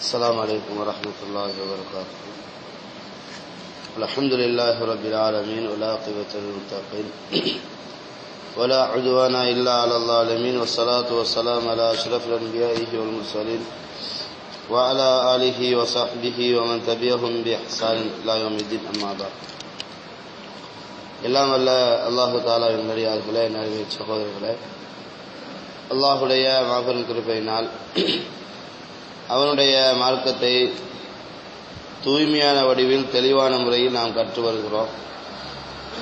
السلام عليكم ورحمة الله وبركاته الحمد لله رب العالمين والعاقبة للمتقين ولا عدوان إلا على الظالمين والصلاة والسلام على أشرف الأنبياء والمرسلين وعلى آله وصحبه ومن تبعهم بإحسان إلى يوم الدين أما بعد எல்லாம் வல்ல அல்லாஹு தாலாவின் நடிகார்களே நடுவே சகோதரர்களே அல்லாஹுடைய மாபெரும் கிருப்பையினால் அவனுடைய மார்க்கத்தை தூய்மையான வடிவில் தெளிவான முறையில் நாம் கற்று வருகிறோம்.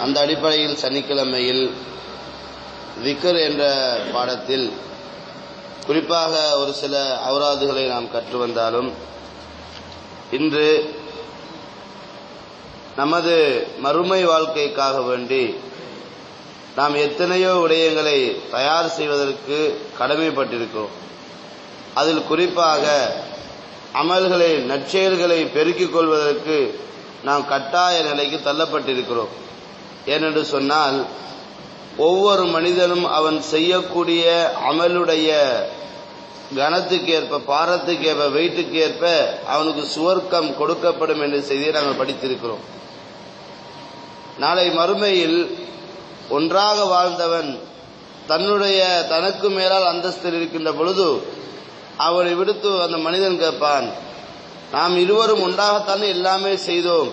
அந்த அடிப்படையில் சனிக்கிழமையில் விக்கர் என்ற பாடத்தில் குறிப்பாக ஒரு சில அவராதுகளை நாம் கற்று வந்தாலும் இன்று நமது மறுமை வாழ்க்கைக்காக வேண்டி நாம் எத்தனையோ விடயங்களை தயார் செய்வதற்கு கடமைப்பட்டிருக்கிறோம். அதில் குறிப்பாக அமல்களை நற்செயல்களை பெருக்கிக் கொள்வதற்கு நாம் கட்டாய நிலைக்கு தள்ளப்பட்டிருக்கிறோம். ஏனென்று சொன்னால் ஒவ்வொரு மனிதனும் அவன் செய்யக்கூடிய அமலுடைய கனத்துக்கு ஏற்ப பாரத்துக்கு ஏற்ப வெயிட்டுக்கு ஏற்ப அவனுக்கு சுவர்க்கம் கொடுக்கப்படும் என்ற செய்தியை நாங்கள் படித்திருக்கிறோம். நாளை மறுமையில் ஒன்றாக வாழ்ந்தவன் தன்னுடைய தனக்கு மேலால் அந்தஸ்தில் இருக்கின்ற பொழுது அவனை விடுத்து அந்த மனிதன் கேட்பான் நாம் இருவரும் ஒன்றாகத்தானே எல்லாமே செய்தோம்.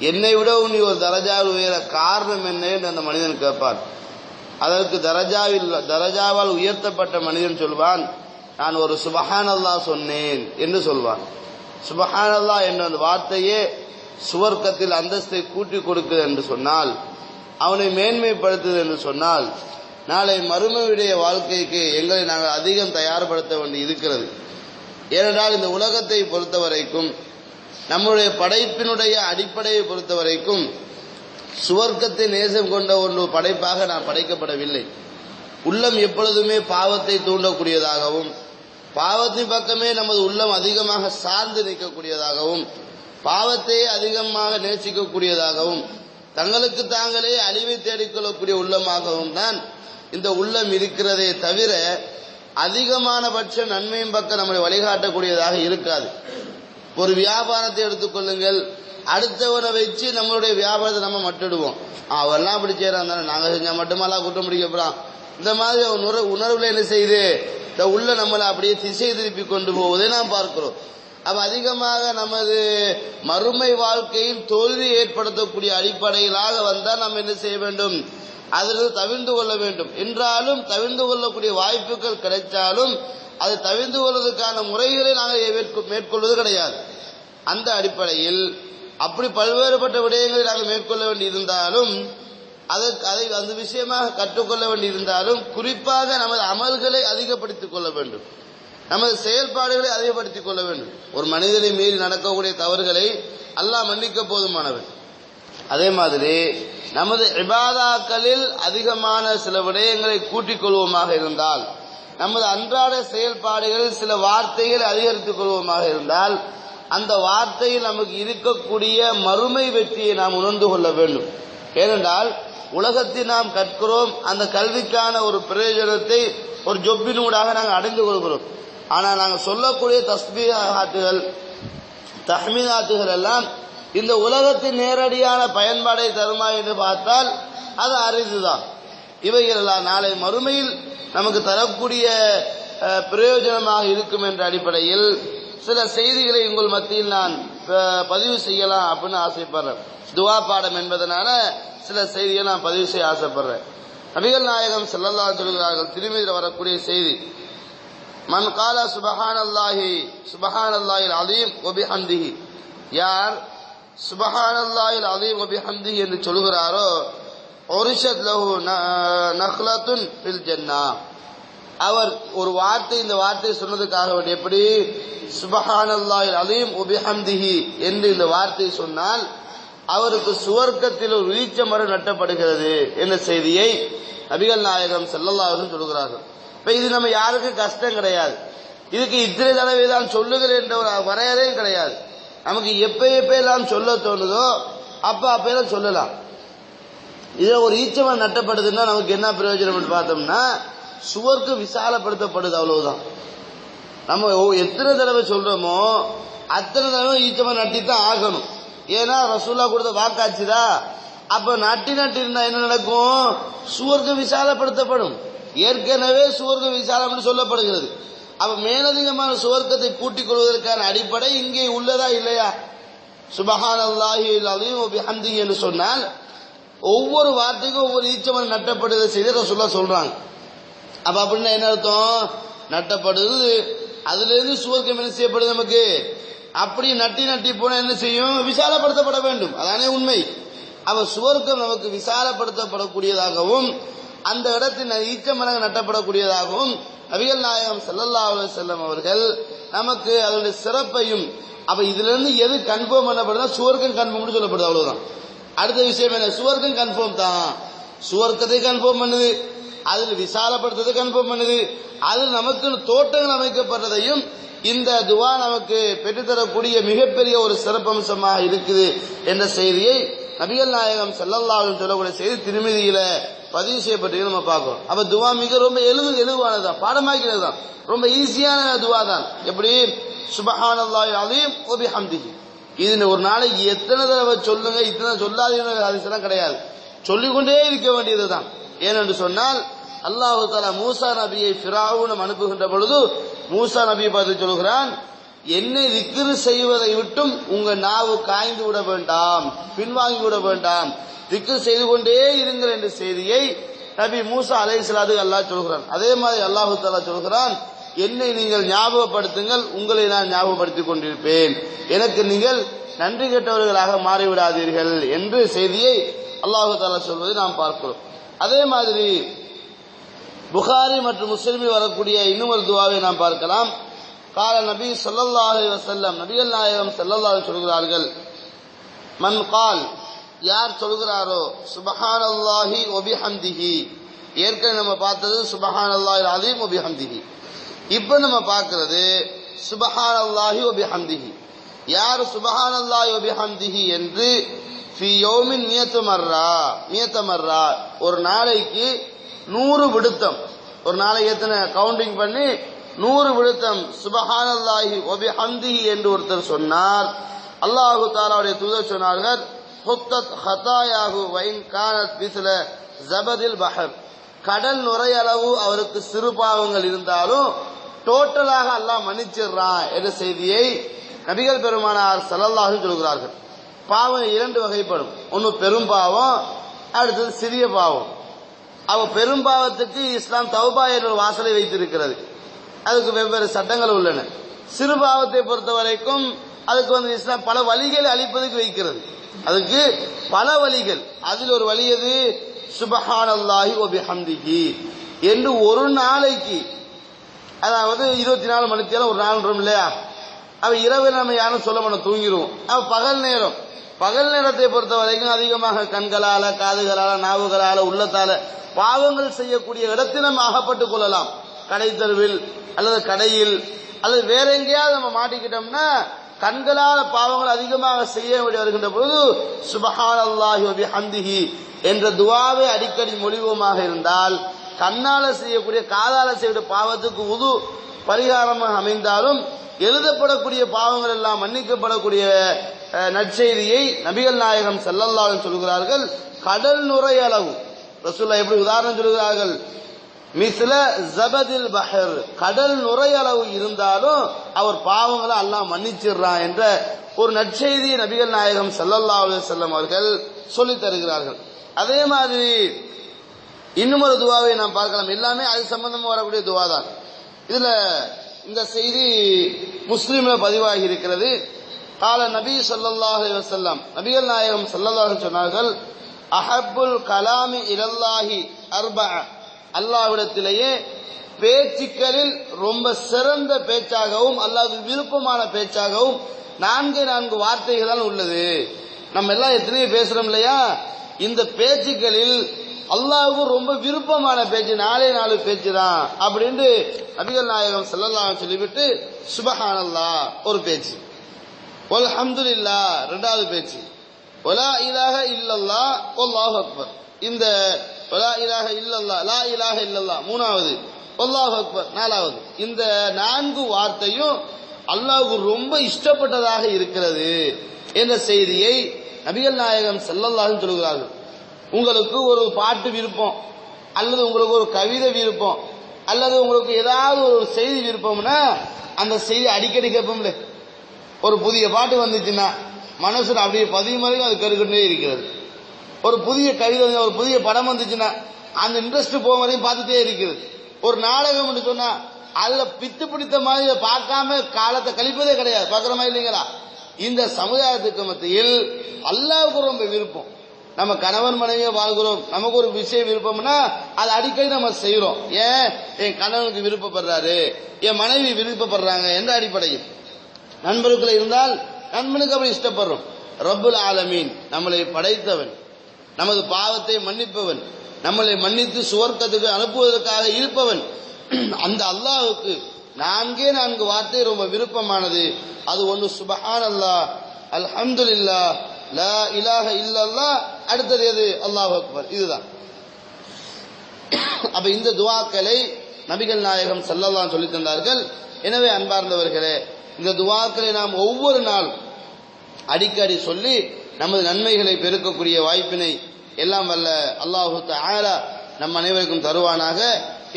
என்னை விட நீ ஒரு தரஜாவில் உயர காரணம் என்ன? என்று அந்த மனிதன் கேட்பான். அதற்கு தரஜாவில் தரஜாவால் உயர்த்தப்பட்ட மனிதன் சொல்வான் நான் ஒரு சுபஹானல்லா சொன்னேன் என்று சொல்வான். சுபஹானல்லா என்ற அந்த வார்த்தையே சுவர்க்கத்தில் அந்தஸ்தை கூட்டி கொடுக்குது என்று சொன்னால் அவனை மேன்மைப்படுத்துது என்று சொன்னால் நாளை மறுமையுடைய வாழ்க்கைக்கு எங்களை நாங்கள் அதிகம் தயார்படுத்த வேண்டி இருக்கிறது. ஏனென்றால் இந்த உலகத்தை பொறுத்த வரைக்கும் நம்முடைய படைப்பினுடைய அடிப்படையை பொறுத்த வரைக்கும் சுவர்க்கத்தை நேசம் கொண்ட ஒரு படைப்பாக நான் படைக்கப்படவில்லை. உள்ளம் எப்பொழுதுமே பாவத்தை தூண்டக்கூடியதாகவும் பாவத்தின் பக்கமே நமது உள்ளம் அதிகமாக சார்ந்து நிற்கக்கூடியதாகவும் பாவத்தையே அதிகமாக நேசிக்கக்கூடியதாகவும் தங்களுக்கு தாங்களே அழிவை தேடிக்கொள்ளக்கூடிய உள்ளமாகவும் தான் இந்த உள்ளம் இருக்கிறதே தவிர அதிகமான பட்ச நன்மையும் பக்கம் நம்மளை வழிகாட்டக்கூடியதாக இருக்காது. ஒரு வியாபாரத்தை எடுத்துக்கொள்ளுங்கள் அடுத்தவரை வச்சு நம்மளுடைய வியாபாரத்தை நம்ம மட்டிடுவோம். அவெல்லாம் அப்படி செய்யறான் தானே. நாங்கள் செஞ்சா மட்டுமெல்லாம் குற்றம் முடிக்கப்படாம் இந்த மாதிரி உணர்வு உணர்வுல என்ன செய்யுது? இந்த உள்ள நம்மளை அப்படியே திசை திருப்பி கொண்டு போவதை நாம் பார்க்கிறோம். அப்ப அதிகமாக நமது மறுமை வாழ்க்கையில் தோல்வி ஏற்படுத்தக்கூடிய அடிப்படையிலாக வந்தால் நாம் என்ன செய்ய வேண்டும்? அதிலிருந்து தவிர்ந்து கொள்ள வேண்டும். என்றாலும் தவிர்ந்து கொள்ளக்கூடிய வாய்ப்புகள் கிடைச்சாலும் அதை தவிர்ந்து கொள்வதற்கான முறைகளை நாங்கள் மேற்கொள்வது கிடையாது. அந்த அடிப்படையில் அப்படி பல்வேறுபட்ட விடயங்களை நாங்கள் மேற்கொள்ள வேண்டியிருந்தாலும் அதற்கு அதை அந்த விஷயமாக கற்றுக்கொள்ள வேண்டியிருந்தாலும் குறிப்பாக நமது அமல்களை அதிகப்படுத்திக் கொள்ள வேண்டும். நமது செயல்பாடுகளை அதிகப்படுத்திக் கொள்ள வேண்டும். ஒரு மனிதனை மீறி நடக்கக்கூடிய தவறுகளை அல்லாஹ் மன்னிக்க போதுமானவன். அதே மாதிரி நமது இபாதாக்களில் அதிகமான சில விடயங்களை கூட்டிக் கொள்வோமாக இருந்தால் நமது அன்றாட செயல்பாடுகளில் சில வார்த்தைகளை அதிகரித்துக் கொள்வோமாக இருந்தால் அந்த வார்த்தையில் நமக்கு இருக்கக்கூடிய மறுமை வெற்றியை நாம் உணர்ந்து கொள்ள வேண்டும். ஏனென்றால் உலகத்தில் நாம் கற்கிறோம் அந்த கல்விக்கான ஒரு பிரயோஜனத்தை ஒரு ஜொப்பினூடாக நாங்கள் அடைந்து கொள்கிறோம். ஆனால் நாங்கள் சொல்லக்கூடிய தஸ்மீகாத்துகள் தஹ்மீனாத்துகள் எல்லாம் இந்த உலகத்தின் நேரடியான பயன்பாடை தருமா என்று பார்த்தால் அது அரிதுதான். இவைகள் எல்லாம் நாளை மறுமையில் நமக்கு தரக்கூடிய பிரயோஜனமாக இருக்கும் என்ற அடிப்படையில் சில செய்திகளை உங்கள் மத்தியில் நான் பதிவு செய்யலாம் அப்படின்னு ஆசைப்படுறேன். துவா பாடம் என்பதனால சில செய்திகளை நான் பதிவு செய்ய ஆசைப்படுறேன். நபிகள் நாயகம் செல்லல்லா சொல்கிறார்கள் திருமதியில் வரக்கூடிய செய்தி மன் காலா சுபஹான் அல்லாஹி சுபஹான் அல்லாஹில் அலீம் ஒபி ஹந்திஹி யார் சுபஹான் அல்லாஹில் அலீம் ஒபி ஹந்திஹி என்று சொல்கிறாரோ ஒரிஷத் லஹு நஹ்லத்துன் பில் ஜன்னா அவர் ஒரு வார்த்தை இந்த வார்த்தை சொன்னதுக்காக வேண்டி எப்படி? சுபஹான் அல்லாஹில் அலீம் உபிஹம்திஹி என்று இந்த வார்த்தை சொன்னால் அவருக்கு சுவர்க்கத்தில் ஒரு வீச்ச மரம் நட்டப்படுகிறது என்ற செய்தியை நபிகள் நாயகம் செல்லல்லாஹும் சொல்கிறார்கள் இப்ப இது நம்ம யாருக்கும் கஷ்டம் கிடையாது. இதுக்கு இத்தனை தடவை தான் சொல்லுகிறேன்ற என்ற ஒரு வரையறையும் கிடையாது. நமக்கு எப்ப எப்பெல்லாம் சொல்ல தோணுதோ அப்ப அப்பெல்லாம் சொல்லலாம். இதுல ஒரு ஈச்சவன் நட்டப்படுதுன்னா நமக்கு என்ன பிரயோஜனம் பார்த்தோம்னா சுவர்க்கு விசாலப்படுத்தப்படுது அவ்வளவுதான். நம்ம எத்தனை தடவை சொல்றோமோ அத்தனை தடவை ஈச்சமரம் நட்டித்தான் ஆகணும். ஏன்னா ரசூல்லா கொடுத்த வாக்காச்சுதா? அப்ப நட்டி நட்டி இருந்தா என்ன நடக்கும்? சுவர்க்கு விசாலப்படுத்தப்படும். ஏற்கனவே சுவர்க்கம் விசாலம் என்று சொல்லப்படுகிறது. அப்ப மேலதிகமான சுவர்க்கத்தை கூட்டிக் கொள்வதற்கான அடிப்படை இங்கே உள்ளதா இல்லையா? சுபஹான் அல்லாஹி அலீம் என்று சொன்னால் ஒவ்வொரு வார்த்தைக்கும் ஒவ்வொரு ஈச்சமன் நட்டப்படுவதை செய்து சொல்ல சொல்றாங்க. அப்ப அப்படின்னா என்ன அர்த்தம்? நட்டப்படுது. அதுல இருந்து சுவர்க்கம் என்ன செய்யப்படுது நமக்கு? அப்படி நட்டி நட்டி போனா என்ன செய்யும்? விசாலப்படுத்தப்பட வேண்டும். அதானே உண்மை. அவ சுவர்க்கம் நமக்கு விசாலப்படுத்தப்படக்கூடியதாகவும் அந்த இடத்தில் ஈச்ச மரங்கள் நட்டப்படக்கூடியதாகவும் நபிகள் நாயகம் செல்லல்லா செல்லம் அவர்கள் நமக்கு அதனுடைய சிறப்பையும் அப்ப இதுல இருந்து எது கன்ஃபார்ம் பண்ணப்படுதா சுவர்க்கம் கன்ஃபார்ம்னு சொல்லப்படுது அவ்வளவுதான். அடுத்த விஷயம் என்ன? சுவர்க்கம் கன்ஃபார்ம் தான். சுவர்க்கத்தை கன்ஃபார்ம் பண்ணுது. அதில் விசாலப்படுத்துறதை கன்ஃபார்ம் பண்ணுது. அதில் நமக்கு தோட்டங்கள் அமைக்கப்படுறதையும் இந்த துவா நமக்கு பெற்றுத்தரக்கூடிய மிகப்பெரிய ஒரு சிறப்பம்சமாக இருக்குது என்ற செய்தியை நபிகள் நாயகம் செல்லல்லாவும் சொல்லக்கூடிய செய்தி திருமதியில பதிவு செய்யப்பட்டு நம்ம பார்க்கிறோம் அப்ப துவா மிக ரொம்ப எழுது எழுவானதுதான். பாடமாக்கிறது தான் ரொம்ப ஈஸியான துவா தான் எப்படி? சுபஹானல்லாஹி அலீம் ஒபி ஹம்திஹி இது ஒரு நாளைக்கு எத்தனை தடவை சொல்லுங்க இத்தனை சொல்லாதீங்க ஹதீஸ்லாம் கிடையாது. சொல்லிக்கொண்டே இருக்க வேண்டியது தான் ஏனென்று சொன்னால் அல்லாஹு தாலா மூசா நபியை ஃபிராவுனம் அனுப்புகின்ற பொழுது மூசா நபியை பார்த்து சொல்கிறான் என்னை திக்ரு செய்வதை விட்டும் உங்க நாவு காய்ந்து விட வேண்டாம் பின்வாங்கி விட வேண்டாம். திக்ரு செய்து கொண்டே இருங்கள் என்ற செய்தியை நபி மூசா அலை சலாது அல்லாஹ் சொல்கிறான். அதே மாதிரி அல்லாஹு தாலா சொல்கிறான் என்னை நீங்கள் ஞாபகப்படுத்துங்கள் உங்களை நான் ஞாபகப்படுத்திக் கொண்டிருப்பேன். எனக்கு நீங்கள் நன்றி கெட்டவர்களாக மாறிவிடாதீர்கள் என்று செய்தியை அல்லாஹு தாலா சொல்வதை நாம் பார்க்கிறோம். அதே மாதிரி புகாரி மற்றும் முஸ்லிமில் வரக்கூடிய இன்னும் ஒரு துவாவை நாம் பார்க்கலாம். கால நபி ஸல்லல்லாஹு வசல்லம் நபிகள் நாயகம் ஸல்லல்லாஹு சொல்கிறார்கள். மன் கால் யார் சொல்கிறாரோ சுபஹானல்லாஹி ஒபிஹந்திஹி ஏற்கனவே நம்ம பார்த்தது சுபஹானல்லாஹி அலீம் ஒபிஹந்திஹி இப்போ நம்ம பார்க்கிறது சுபஹானல்லாஹி ஒபிஹந்திஹி யார் சுபஹானல்லாஹி ஒபிஹந்திஹி என்று ஃபி யௌமின் மியத்தமர்ரா ஒரு நாளைக்கு நூறு விடுத்தம். ஒரு நாளைக்கு எத்தனை? கவுண்டிங் பண்ணி நூறு விழுத்தம் சுபஹானல்லாஹி ஒபிஹம்திஹி என்று ஒருத்தர் சொன்னார். அல்லாஹு தாலாவுடைய தூதர் சொன்னார்கள் ஹுத்தத் ஹதாயாகு வைன் கானத் பிஸ்ல ஜபதில் பஹர். கடல் நுரையளவு அவருக்கு சிறு பாவங்கள் இருந்தாலும் டோட்டலாக அல்லாஹ் மன்னிச்சிடுறான் என்ற செய்தியை நபிகள் பெருமானார் ஸல்லல்லாஹு சொல்கிறார்கள். பாவம் இரண்டு வகைப்படும். ஒன்று பெரும் பாவம் அடுத்தது சிறிய பாவம். அவ பெரும் பாவத்துக்கு இஸ்லாம் தௌபா என்ற வாசலை வைத்திருக்கிறது. அதுக்கு வெவ்வேறு சட்டங்கள் உள்ளன. சிறுபாவத்தை பொறுத்த வரைக்கும் அதுக்கு வந்து இஸ்லாம் பல வழிகளை அளிப்பதுக்கு வைக்கிறது. அதுக்கு பல வழிகள். அதில் ஒரு வழி எது? சுபஹானல்லாஹி ஒபிஹம்திஹி என்று ஒரு நாளைக்கு அதாவது இருபத்தி நாலு மணிக்கு ஒரு நாலு இல்லையா? அவ இரவு நம்ம யாரும் சொல்ல மாட்டோம் தூங்கிடுவோம் அவ பகல் நேரம். பகல் நேரத்தை பொறுத்த வரைக்கும் அதிகமாக கண்களால காதுகளால நாவுகளால உள்ளத்தால பாவங்கள் செய்யக்கூடிய இடத்தில் நம்ம அகப்பட்டுக் கொள்ளலாம். கடை தெருவில் அல்லது கடையில் அல்லது வேற எங்கேயாவது நம்ம மாட்டிக்கிட்டோம்னா கண்களால் பாவங்கள் அதிகமாக செய்ய வேண்டி வருகின்ற பொழுது சுபஹான் அல்லாஹி ஹந்திஹி என்ற துவாவை அடிக்கடி மொழிவோமாக இருந்தால் கண்ணால செய்யக்கூடிய காதால செய்யக்கூடிய பாவத்துக்கு உது பரிகாரமாக அமைந்தாலும் எழுதப்படக்கூடிய பாவங்கள் எல்லாம் மன்னிக்கப்படக்கூடிய நற்செய்தியை நபிகள் நாயகம் செல்லல்லாலும் சொல்கிறார்கள் கடல் நுரை அளவு. ரசூல்லா எப்படி உதாரணம் சொல்கிறார்கள் மிஸ்ல ஜபதில் பஹர். கடல் நுரையளவு இருந்தாலும் அவர் பாவங்களை அல்லாஹ் மன்னிச்சிடுறான் என்ற ஒரு நற்செய்தியை நபிகள் நாயகம் சல்லல்லா செல்லம் அவர்கள் சொல்லித் தருகிறார்கள். அதே மாதிரி இன்னும் ஒரு துவாவை நாம் பார்க்கலாம். எல்லாமே அது சம்பந்தமா வரக்கூடிய துவா தான் இதுல இந்த செய்தி முஸ்லீம்ல பதிவாகி இருக்கிறது. கால நபி சொல்லாஹ் செல்லம் நபிகள் நாயகம் ஸல்லல்லாஹு சொன்னார்கள் அஹபுல் கலாமி இலல்லாஹி அர்பா அல்லாவிடத்திலேயே பேச்சுக்களில் ரொம்ப சிறந்த பேச்சாகவும் அல்லாஹ் விருப்பமான பேச்சாகவும் நான்கு நான்கு வார்த்தைகள் தான் உள்ளது. நம்ம எல்லாம் எத்தனையோ பேசுறோம் இல்லையா? இந்த பேச்சுக்களில் அல்லாவுக்கும் ரொம்ப விருப்பமான பேச்சு நாலே நாலு பேச்சு தான் அப்படின்ட்டு நபிகள் நாயகம் செல்லலாம் சொல்லிவிட்டு சுபஹானல்லா ஒரு பேச்சு. அல்ஹம்துலில்லாஹ் ரெண்டாவது பேச்சு. ஒலா இலாக இல்லல்லா அல்லாஹ் அக்பர். இந்த லா இலாஹ இல்லல்லா லா இலாஹ இல்லல்லா. மூணாவது அல்லாஹ் அக்பர். நாலாவது இந்த நான்கு வார்த்தையும் அல்லாஹு ரொம்ப இஷ்டப்பட்டதாக இருக்கிறது என்ற செய்தியை நபிகள் நாயகம் ஸல்லல்லாஹு சொல்கிறார்கள். உங்களுக்கு ஒரு பாட்டு விருப்பம் அல்லது உங்களுக்கு ஒரு கவிதை விருப்பம் அல்லது உங்களுக்கு ஏதாவது ஒரு செய்தி விருப்பம்னா அந்த செய்தி அடிக்கடி கேட்போம்ல. ஒரு புதிய பாட்டு வந்துச்சுன்னா மனசுல அப்படியே பதிவு வரைக்கும் அது கருக்கிட்டே இருக்கிறது. ஒரு புதிய கவிதை ஒரு புதிய படம் வந்துச்சுன்னா அந்த இன்ட்ரெஸ்ட் போக வரையும் பார்த்துட்டே இருக்குது. ஒரு நாடகம் சொன்னா அதுல பித்து பிடித்த மாதிரி பார்க்காம காலத்தை கழிப்பதே கிடையாது. பார்க்குற இல்லைங்களா? இந்த சமுதாயத்துக்கு மத்தியில் அல்லாவுக்கு ரொம்ப விருப்பம். நம்ம கணவன் மனைவியை வாழ்கிறோம். நமக்கு ஒரு விஷயம் விருப்பம்னா அதை அடிக்கடி நம்ம செய்யறோம் ஏன்? என் கணவனுக்கு விருப்பப்படுறாரு. என் மனைவி விருப்பப்படுறாங்க. எந்த அடிப்படையில்? நண்பருக்குள்ள இருந்தால் நண்பனுக்கு அப்படி இஷ்டப்படுறோம் ரப்புல் ஆலமீன் நம்மளை படைத்தவன். நமது பாவத்தை மன்னிப்பவன். நம்மளை மன்னித்து சுவர்க்கத்துக்கு அனுப்புவதற்காக இருப்பவன். அந்த அல்லாவுக்கு நான்கே நான்கு வார்த்தை ரொம்ப விருப்பமானது. அது ஒன்று சுபஹான் அல்லாஹ் அல்ஹம்துலில்லா லா இலாக இல்லல்லா. அடுத்தது எது? அல்லாஹ் அக்பர். இதுதான். அப்ப இந்த துவாக்களை நபிகள் நாயகம் செல்லலாம் சொல்லி தந்தார்கள் எனவே அன்பார்ந்தவர்களே இந்த துவாக்களை நாம் ஒவ்வொரு நாள் அடிக்கடி சொல்லி நமது நன்மைகளை பெருக்கக்கூடிய வாய்ப்பினை எல்லாம் வல்ல அல்லாஹு ஆலா நம் அனைவருக்கும் தருவானாக.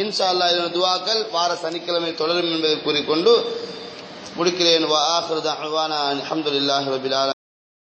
இன்ஷா அல்லா இதன் துவாக்கள் வார சனிக்கிழமை தொடரும் என்பதை கூறிக்கொண்டு முடிக்கிறேன். வா ரபிலால